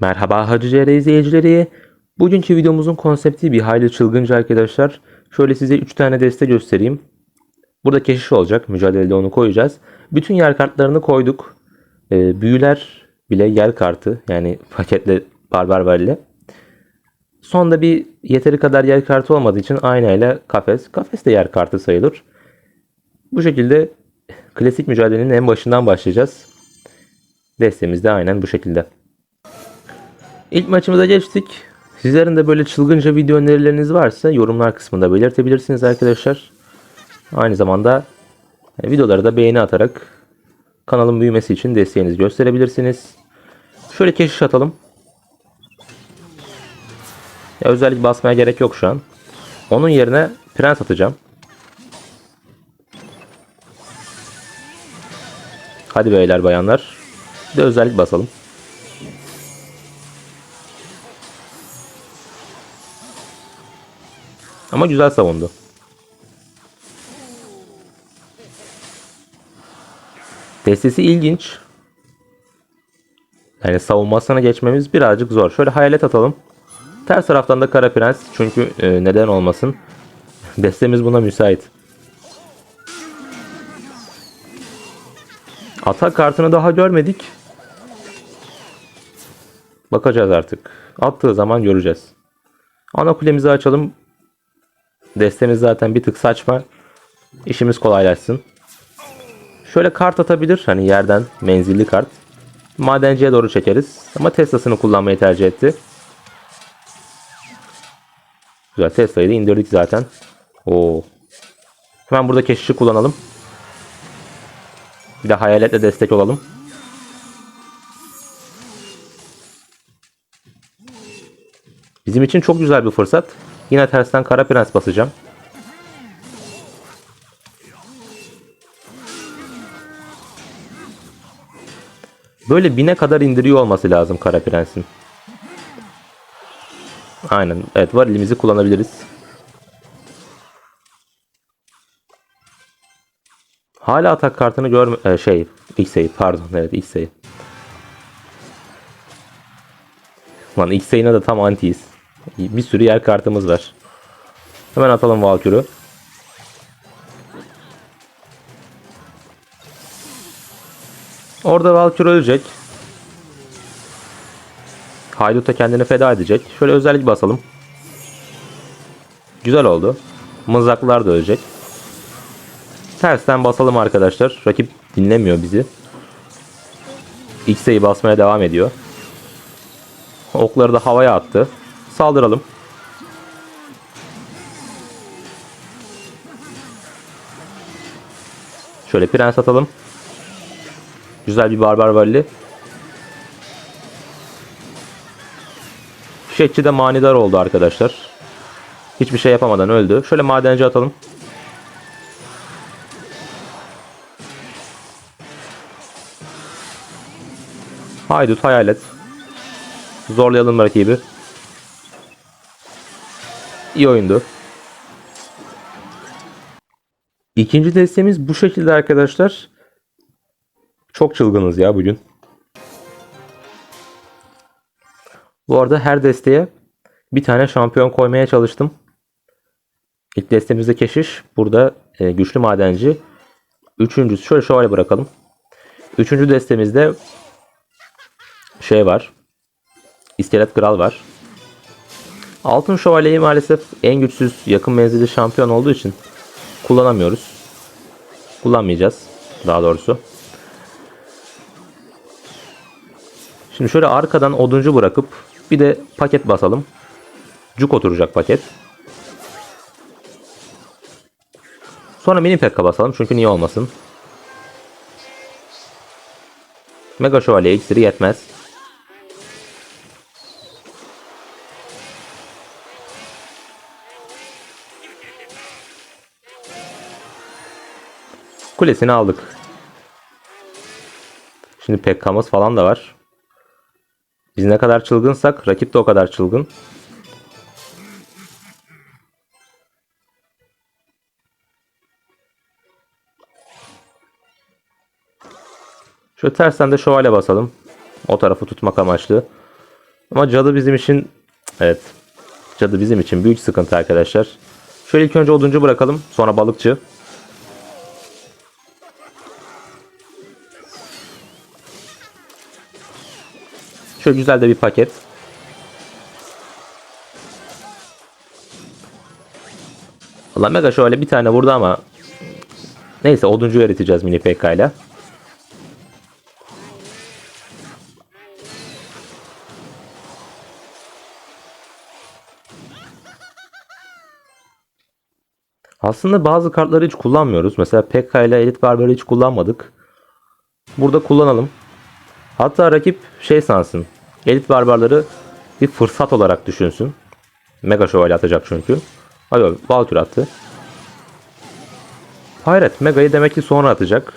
Merhaba Hacı izleyicileri. Bugünkü videomuzun konsepti bir hayli çılgınca arkadaşlar. Şöyle size 3 tane deste göstereyim. Burada keşiş olacak. Mücadelede onu koyacağız. Bütün yer kartlarını koyduk. Ee, büyüler bile yer kartı. Yani paketle barbar varlı. Sonda bir yeteri kadar yer kartı olmadığı için aynayla kafes. Kafes de yer kartı sayılır. Bu şekilde klasik mücadelenin en başından başlayacağız. Destemiz de aynen bu şekilde. İlk maçımıza geçtik. Sizlerin de böyle çılgınca video önerileriniz varsa yorumlar kısmında belirtebilirsiniz arkadaşlar. Aynı zamanda e, videoları da beğeni atarak kanalın büyümesi için desteğinizi gösterebilirsiniz. Şöyle keşiş atalım. Ya özellik basmaya gerek yok şu an. Onun yerine prens atacağım. Hadi beyler bayanlar. Bir de özellik basalım. Ama güzel savundu. Destesi ilginç. Yani savunmasına geçmemiz birazcık zor. Şöyle hayalet atalım. Ters taraftan da kara prens. Çünkü e, neden olmasın. Destemiz buna müsait. Atak kartını daha görmedik. Bakacağız artık. Attığı zaman göreceğiz. Ana kulemizi açalım. Destemiz zaten bir tık saçma. İşimiz kolaylaşsın. Şöyle kart atabilir. Hani yerden menzilli kart. Madenciye doğru çekeriz. Ama Tesla'sını kullanmayı tercih etti. Güzel Tesla'yı da indirdik zaten. Oo. Hemen burada keşişi kullanalım. Bir de hayaletle destek olalım. Bizim için çok güzel bir fırsat. Yine tersten kara prens basacağım. Böyle bine kadar indiriyor olması lazım kara prensin. Aynen. Evet var elimizi kullanabiliriz. Hala atak kartını görme e, şey ilk sayı pardon evet ilk sayı. Lan ilk sayına da tam antiyiz. Bir sürü yer kartımız var. Hemen atalım Valkür'ü. Orada Valkür ölecek. Haydut da kendini feda edecek. Şöyle özellik basalım. Güzel oldu. Mızraklar da ölecek. Tersten basalım arkadaşlar. Rakip dinlemiyor bizi. X'e'yi basmaya devam ediyor. Okları da havaya attı. Saldıralım. Şöyle prens atalım. Güzel bir barbar valli. Fişekçi de manidar oldu arkadaşlar. Hiçbir şey yapamadan öldü. Şöyle madenci atalım. Haydut hayalet. Zorlayalım rakibi. İyi oyundu. İkinci destemiz bu şekilde arkadaşlar. Çok çılgınız ya bugün. Bu arada her desteye bir tane şampiyon koymaya çalıştım. İlk destemizde keşiş. Burada e, güçlü madenci. Üçüncüsü şöyle şövalye bırakalım. Üçüncü destemizde şey var. İskelet Kral var. Altın Şövalyeyi maalesef en güçsüz yakın menzilli şampiyon olduğu için kullanamıyoruz. Kullanmayacağız daha doğrusu. Şimdi şöyle arkadan oduncu bırakıp bir de paket basalım. Cuk oturacak paket. Sonra mini pekka basalım çünkü niye olmasın. Mega şövalye iksiri yetmez. Kulesini aldık. Şimdi Pekka'mız falan da var. Biz ne kadar çılgınsak rakip de o kadar çılgın. Şöyle tersten de şövalye basalım. O tarafı tutmak amaçlı. Ama cadı bizim için evet cadı bizim için büyük sıkıntı arkadaşlar. Şöyle ilk önce oduncu bırakalım. Sonra balıkçı. Şöyle güzel de bir paket. Allah Mega şöyle bir tane vurdu ama neyse oduncu eriteceğiz mini PK ile. Aslında bazı kartları hiç kullanmıyoruz. Mesela PK ile Elite Barbar'ı hiç kullanmadık. Burada kullanalım. Hatta rakip şey sansın. Elit barbarları bir fırsat olarak düşünsün. Mega şövalye atacak çünkü. Hadi Valkyrie attı. Hayret Mega'yı demek ki sonra atacak.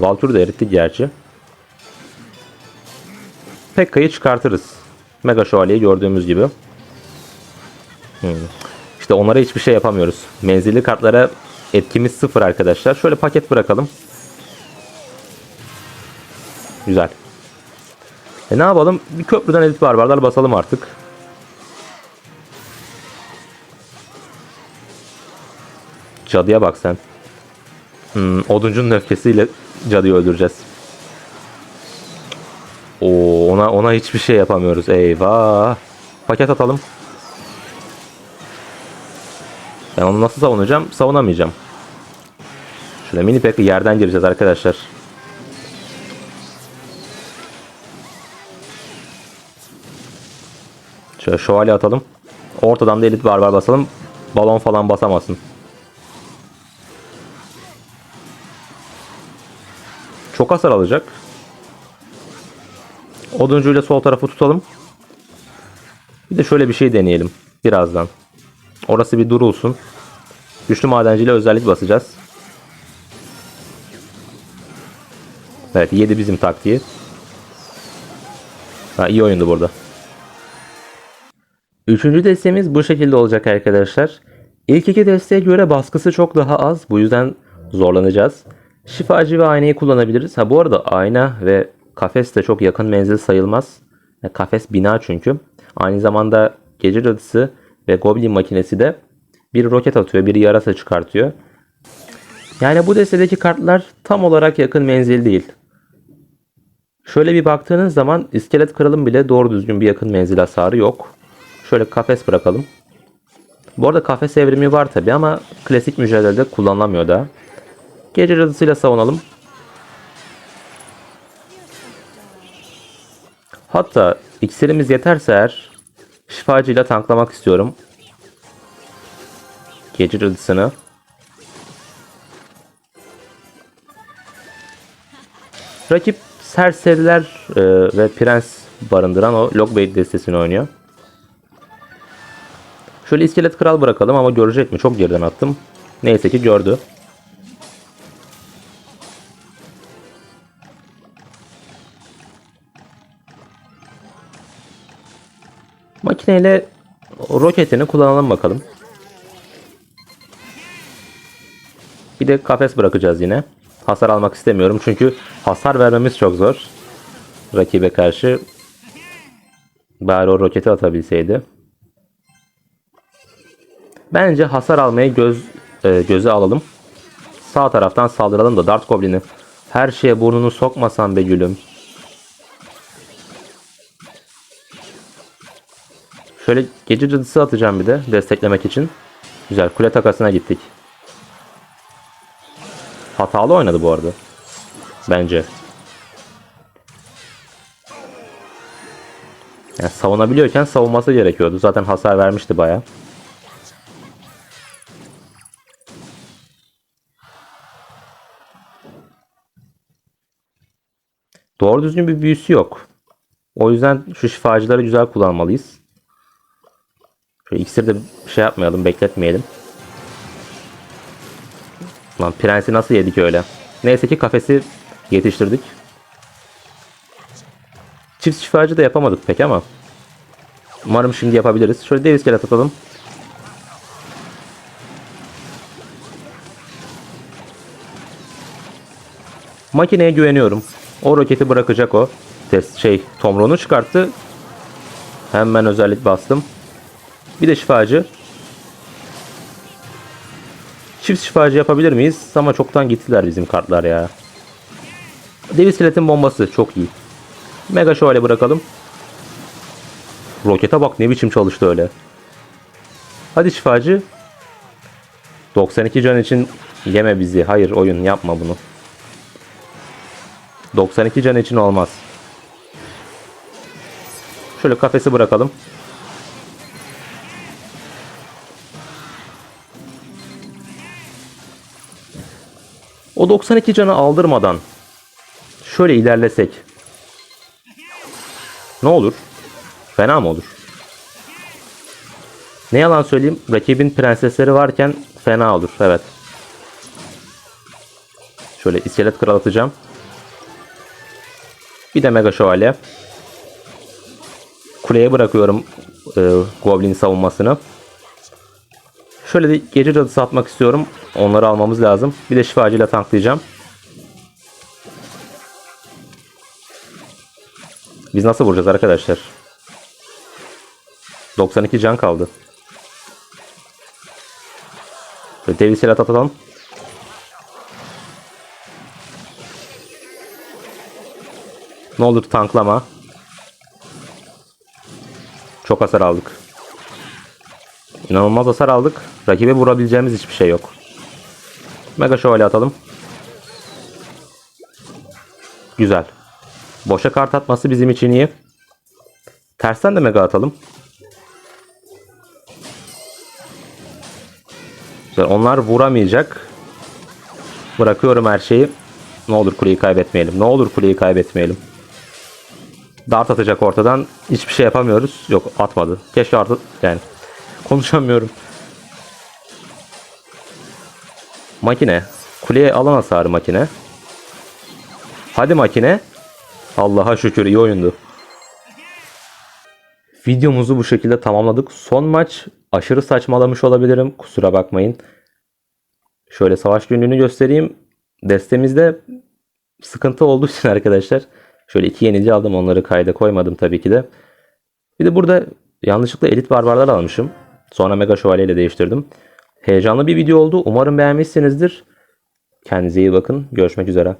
Valkyrie de eritti gerçi. Pekka'yı çıkartırız. Mega şövalyeyi gördüğümüz gibi. Hmm. İşte onlara hiçbir şey yapamıyoruz. Menzilli kartlara etkimiz sıfır arkadaşlar. Şöyle paket bırakalım. Güzel. E ne yapalım? Bir köprüden elit barbarlar basalım artık. Cadıya bak sen. Hmm, oduncunun öfkesiyle cadıyı öldüreceğiz. Oo, ona ona hiçbir şey yapamıyoruz. Eyvah. Paket atalım. Ben onu nasıl savunacağım? Savunamayacağım. Şöyle mini pack'ı yerden gireceğiz arkadaşlar. Şöyle şövalye atalım. Ortadan da elit barbar basalım. Balon falan basamasın. Çok hasar alacak. Oduncuyla sol tarafı tutalım. Bir de şöyle bir şey deneyelim. Birazdan. Orası bir durulsun. Güçlü madenciyle özellik basacağız. Evet 7 bizim taktiği. Ha, iyi oyundu burada. Üçüncü destemiz bu şekilde olacak arkadaşlar. İlk iki desteğe göre baskısı çok daha az. Bu yüzden zorlanacağız. Şifacı ve aynayı kullanabiliriz. Ha bu arada ayna ve kafes de çok yakın menzil sayılmaz. Kafes bina çünkü. Aynı zamanda gece cadısı ve goblin makinesi de bir roket atıyor, bir yarasa çıkartıyor. Yani bu destedeki kartlar tam olarak yakın menzil değil. Şöyle bir baktığınız zaman iskelet kralın bile doğru düzgün bir yakın menzil hasarı yok. Şöyle kafes bırakalım. Bu arada kafes evrimi var tabi ama klasik mücadelede kullanılamıyor da. Gece cadısıyla savunalım. Hatta iksirimiz yeterse eğer şifacıyla tanklamak istiyorum. Gece cadısını. Rakip serseriler e, ve prens barındıran o Lockbait destesini oynuyor. Şöyle iskelet kral bırakalım ama görecek mi? Çok geriden attım. Neyse ki gördü. Makineyle roketini kullanalım bakalım. Bir de kafes bırakacağız yine. Hasar almak istemiyorum çünkü hasar vermemiz çok zor. Rakibe karşı. Bari o roketi atabilseydi. Bence hasar almayı göz e, göze alalım. Sağ taraftan saldıralım da Dart Goblin'i. Her şeye burnunu sokmasan be gülüm. Şöyle gece cadısı atacağım bir de desteklemek için. Güzel kule takasına gittik. Hatalı oynadı bu arada. Bence. Yani savunabiliyorken savunması gerekiyordu. Zaten hasar vermişti baya. Doğru düzgün bir büyüsü yok. O yüzden şu şifacıları güzel kullanmalıyız. Şöyle iksir de şey yapmayalım, bekletmeyelim. Lan prensi nasıl yedik öyle? Neyse ki kafesi yetiştirdik. Çift şifacı da yapamadık pek ama. Umarım şimdi yapabiliriz. Şöyle dev iskelet atalım. Makineye güveniyorum. O roketi bırakacak o. Test şey Tomron'u çıkarttı. Hemen özellik bastım. Bir de şifacı. Çift şifacı yapabilir miyiz? Ama çoktan gittiler bizim kartlar ya. Dev iskeletin bombası çok iyi. Mega şövalye bırakalım. Rokete bak ne biçim çalıştı öyle. Hadi şifacı. 92 can için yeme bizi. Hayır oyun yapma bunu. 92 can için olmaz. Şöyle kafesi bırakalım. O 92 canı aldırmadan şöyle ilerlesek ne olur? Fena mı olur? Ne yalan söyleyeyim rakibin prensesleri varken fena olur evet. Şöyle iskelet kral atacağım. Bir de mega şövalye. Kuleye bırakıyorum e, Goblin savunmasını. Şöyle de gece cadısı atmak istiyorum. Onları almamız lazım. Bir de şifacıyla tanklayacağım. Biz nasıl vuracağız arkadaşlar? 92 can kaldı. Şöyle dev silah atalım. Ne olur tanklama. Çok hasar aldık. İnanılmaz hasar aldık. Rakibe vurabileceğimiz hiçbir şey yok. Mega şövalye atalım. Güzel. Boşa kart atması bizim için iyi. Tersten de mega atalım. Güzel. Onlar vuramayacak. Bırakıyorum her şeyi. Ne olur kuleyi kaybetmeyelim. Ne olur kuleyi kaybetmeyelim. Dart atacak ortadan. Hiçbir şey yapamıyoruz. Yok atmadı. Keşke artık yani konuşamıyorum. Makine. Kuleye alan hasarı makine. Hadi makine. Allah'a şükür iyi oyundu. Videomuzu bu şekilde tamamladık. Son maç aşırı saçmalamış olabilirim. Kusura bakmayın. Şöyle savaş günlüğünü göstereyim. Destemizde sıkıntı olduğu için arkadaşlar. Şöyle iki yenici aldım. Onları kayda koymadım tabii ki de. Bir de burada yanlışlıkla elit barbarlar almışım. Sonra mega şövalye ile değiştirdim. Heyecanlı bir video oldu. Umarım beğenmişsinizdir. Kendinize iyi bakın. Görüşmek üzere.